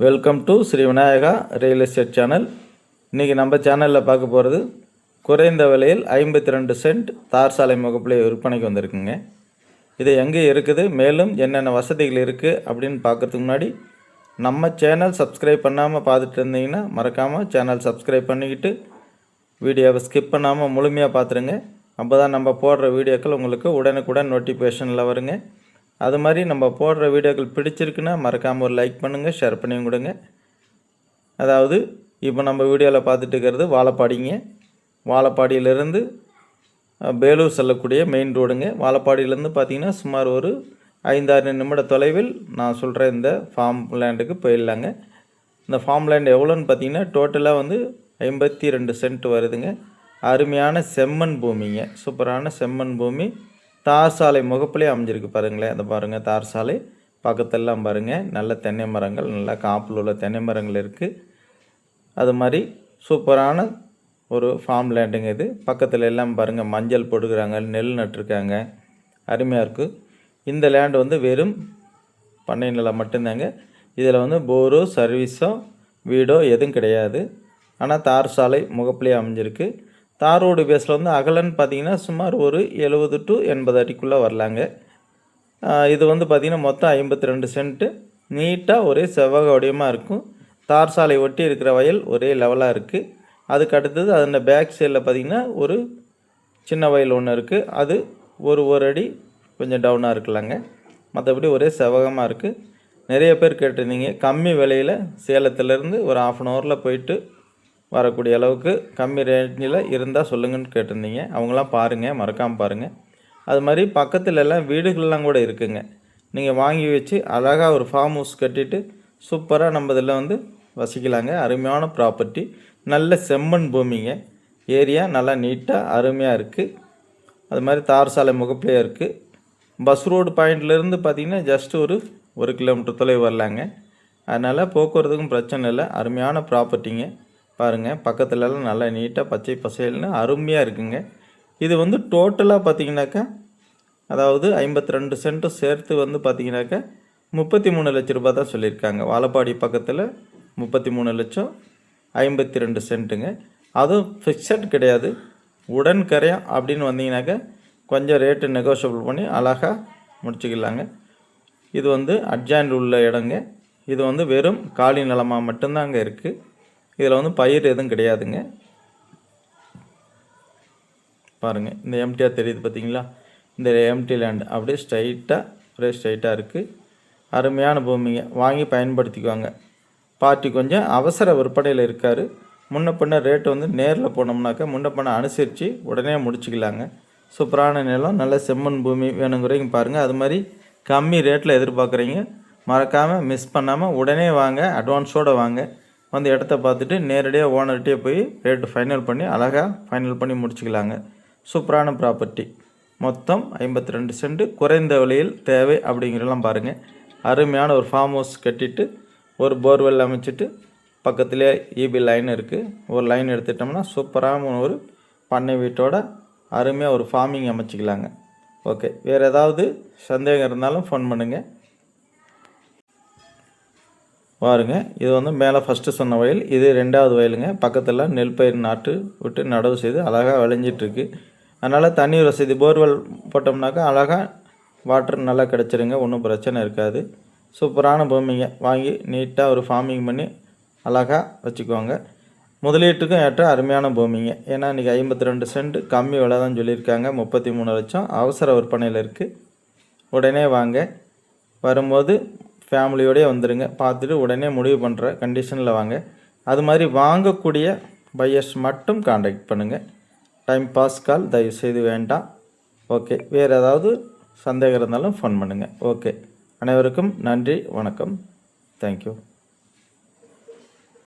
Welcome to Sri Vinayaka real estate channel இன்றைக்கி நம்ம சேனலில் பார்க்க போகிறது குறைந்த விலையில் ஐம்பத்தி ரெண்டு சென்ட் தார் சாலை முகப்பிலே விற்பனைக்கு வந்திருக்குங்க. இது எங்கே இருக்குது மேலும் என்னென்ன வசதிகள் இருக்குது அப்படின்னு பார்க்குறதுக்கு முன்னாடி நம்ம சேனல் சப்ஸ்கிரைப் பண்ணாமல் பார்த்துட்டு இருந்தீங்கன்னா மறக்காமல் சேனல் சப்ஸ்கிரைப் பண்ணிக்கிட்டு வீடியோவை ஸ்கிப் பண்ணாமல் முழுமையாக பார்த்துருங்க. அப்போ தான் நம்ம போடுற வீடியோக்கள் உங்களுக்கு உடனுக்குடன் நோட்டிஃபிகேஷனில் வருங்க. அது மாதிரி நம்ம போடுற வீடியோக்கள் பிடிச்சிருக்குன்னா மறக்காமல் ஒரு லைக் பண்ணுங்கள் ஷேர் பண்ணியும் கொடுங்க. அதாவது இப்போ நம்ம வீடியோவில் பார்த்துட்டு இருக்கிறது வாழப்பாடிங்க. வாழப்பாடியிலேருந்து பேலூர் செல்லக்கூடிய மெயின் ரோடுங்க வாழப்பாடியிலேருந்து பார்த்தீங்கன்னா சுமார் ஒரு ஐந்தாறு நிமிட தொலைவில் நான் சொல்கிற இந்த ஃபார்ம் லேண்டுக்கு போயிடலாங்க. இந்த ஃபார்ம் லேண்ட் எவ்வளோன்னு பார்த்தீங்கன்னா டோட்டலாக வந்து ஐம்பத்தி ரெண்டு சென்ட் வருதுங்க. அருமையான செம்மண் பூமிங்க. சூப்பரான செம்மண் பூமி. தார் சாலை முகப்பிலே அமைஞ்சிருக்கு பாருங்களேன். அதை பாருங்கள் தார் சாலை. பக்கத்தெல்லாம் பாருங்கள் நல்ல தென்னை மரங்கள் நல்லா காப்பில் உள்ள தென்னை மரங்கள் இருக்குது அது மாதிரி சூப்பரான ஒரு ஃபார்ம் லேண்டுங்க இது. பக்கத்தில் எல்லாம் பாருங்கள் மஞ்சள் போட்டுக்கிறாங்க நெல் நட்டுருக்காங்க. அருமையாக இருக்குது இந்த லேண்டு வந்து வெறும் பண்ணை நிலம் மட்டும்தாங்க. இதில் வந்து போரோ சர்வீஸோ வீடோ எதுவும் கிடையாது. ஆனால் தார் சாலை முகப்புலேயே அமைஞ்சிருக்கு. தார் ரோடு பேஸில் வந்து அகலன்னு பார்த்தீங்கன்னா சுமார் ஒரு எழுபது டு எண்பது அடிக்குள்ளே வரலாங்க. இது வந்து பார்த்திங்கன்னா மொத்தம் ஐம்பத்தி ரெண்டு சென்ட்டு நீட்டாக ஒரே செவ்வக வடிவமாக இருக்கும். தார் சாலை ஒட்டி இருக்கிற வயல் ஒரே லெவலாக இருக்குது அதுக்கு அடுத்தது அதில் பேக் சைடில் பார்த்திங்கன்னா ஒரு சின்ன வயல் ஒன்று இருக்குது அது ஒரு ஒரு அடி கொஞ்சம் டவுனாக இருக்கலாங்க. மற்றபடி ஒரே செவகமாக இருக்குது நிறைய பேர் கேட்டிருந்தீங்க. கம்மி விலையில் சேலத்துலேருந்து ஒரு ஆஃப் அன் ஹவரில் போயிட்டு வரக்கூடிய அளவுக்கு கம்மி ரேட்டில் இருந்தால் சொல்லுங்கன்னு கேட்டிருந்தீங்க. அவங்களாம் பாருங்கள் மறக்காமல் பாருங்கள் அது மாதிரி பக்கத்தில் எல்லாம் வீடுகள்லாம் கூட இருக்குங்க. நீங்கள் வாங்கி வச்சு அழகாக ஒரு ஃபார்ம் ஹவுஸ் கட்டிட்டு சூப்பராக நம்ம இதில் வந்து வசிக்கலாங்க. அருமையான ப்ராப்பர்ட்டி நல்ல செம்மண் பூமிங்க. ஏரியா நல்லா நீட்டாக அருமையாக இருக்குது அது மாதிரி தார் சாலை முகப்பிலே இருக்குது பஸ் ரோடு பாயிண்ட்லேருந்து பார்த்தீங்கன்னா ஜஸ்ட் ஒரு ஒரு கிலோமீட்டர் தொலைவு வரலாங்க. அதனால் போக்குவரத்துக்கும் பிரச்சனை இல்லை. அருமையான ப்ராப்பர்ட்டிங்க பாருங்கள் பக்கத்துலலாம் நல்லா நீட்டாக பச்சை பசேல்னு அருமையாக இருக்குங்க. இது வந்து டோட்டலாக பார்த்தீங்கன்னாக்கா அதாவது ஐம்பத்தி ரெண்டு சென்ட்டும் சேர்த்து வந்து பார்த்தீங்கன்னாக்கா முப்பத்தி மூணு லட்ச ரூபா தான் சொல்லியிருக்காங்க. வாழப்பாடி பக்கத்தில் முப்பத்தி மூணு லட்சம் ஐம்பத்தி ரெண்டு சென்ட்டுங்க அதுவும் ஃபிக்ஸட் கிடையாது. உடன் கரையம் அப்படின்னு வந்தீங்கன்னாக்கா கொஞ்சம் ரேட்டு நெகோஷியபிள் பண்ணி அழகாக முடிச்சுக்கலாங்க. இது வந்து அட்ஜாயின்ட் உள்ள இடங்க. இது வந்து வெறும் காலி நிலமாக மட்டும்தாங்க இருக்குது இதில் வந்து பயிர் எதுவும் கிடையாதுங்க. பாருங்கள் இந்த எம்டியாக தெரியுது பார்த்தீங்களா? இந்த எம்டி லேண்ட் அப்படியே ஸ்ட்ரைட்டாக ஒரே ஸ்ட்ரைட்டாக இருக்குது அருமையான பூமிங்க. வாங்கி பயன்படுத்திக்குவாங்க. பார்ட்டி கொஞ்சம் அவசர விற்பனையில் இருக்கார். முன்ன பின்ன ரேட்டு வந்து நேரில் போனோம்னாக்கா முன்ன பின்ன அனுசரித்து உடனே முடிச்சுக்கலாங்க. சூப்பரான நிலம் நல்ல செம்மண் பூமி வேணுங்கிறீங்க பாருங்கள் அது மாதிரி கம்மி ரேட்டில் எதிர்பார்க்குறீங்க. மறக்காமல் மிஸ் பண்ணாமல் உடனே வாங்க அட்வான்ஸோடு வாங்க. வந்து இடத்த பார்த்துட்டு நேரடியாக ஓனர்கிட்டே போய் ரேட்டு ஃபைனல் பண்ணி அழகாக ஃபைனல் பண்ணி முடிச்சுக்கலாங்க. சூப்பரான ப்ராப்பர்ட்டி மொத்தம் ஐம்பத்தி ரெண்டு சென்ட் குறைந்த விலையில் தேவை அப்படிங்கிறதெல்லாம் பாருங்கள் அருமையான ஒரு ஃபார்ம் ஹவுஸ் கட்டிட்டு ஒரு போர்வெல் அமைச்சிட்டு பக்கத்துலேயே இபி லைன் இருக்குது ஒரு லைன் எடுத்துட்டோம்னா சூப்பரான ஒரு பண்ணை வீட்டோட அருமையாக ஒரு ஃபார்மிங் அமைச்சிக்கலாங்க. ஓகே வேறு ஏதாவது சந்தேகம் இருந்தாலும் ஃபோன் பண்ணுங்கள் பாருங்க இது வந்து மேலே ஃபஸ்ட்டு சொன்ன வயல். இது ரெண்டாவது வயலுங்க. பக்கத்தில் நெல் பயிர் நாட்டு விட்டு நடவு செய்து அழகாக விளைஞ்சிட்ருக்கு. அதனால் தண்ணி வசதி போர்வெல் போட்டோம்னாக்கா அழகாக வாட்டர் நல்லா கிடச்சிருங்க. ஒன்றும் பிரச்சனை இருக்காது. சூப்பரான பூமிங்க. வாங்கி நீட்டாக ஒரு ஃபார்மிங் பண்ணி அழகாக வச்சுக்குவாங்க முதலீட்டுக்கும் ஏற்ற அருமையான பூமிங்க. ஏன்னா இன்றைக்கி ஐம்பத்தி ரெண்டு சென்ட் கம்மி விலை தான் சொல்லியிருக்காங்க. முப்பத்தி மூணு லட்சம் அவசர விற்பனையில் இருக்குது உடனே வாங்க. வரும்போது ஃபேமிலியோடய வந்துடுங்க பார்த்துட்டு உடனே முடிவு பண்ணுற கண்டிஷனில் வாங்க. அது மாதிரி வாங்கக்கூடிய பையர்ஸ் மட்டும் காண்டாக்ட் பண்ணுங்கள் டைம் பாஸ் கால் தயவு செய்து வேண்டாம். ஓகே வேறு ஏதாவது சந்தேகம் இருந்தாலும் ஃபோன் பண்ணுங்கள் ஓகே அனைவருக்கும் நன்றி வணக்கம். தேங்க்யூ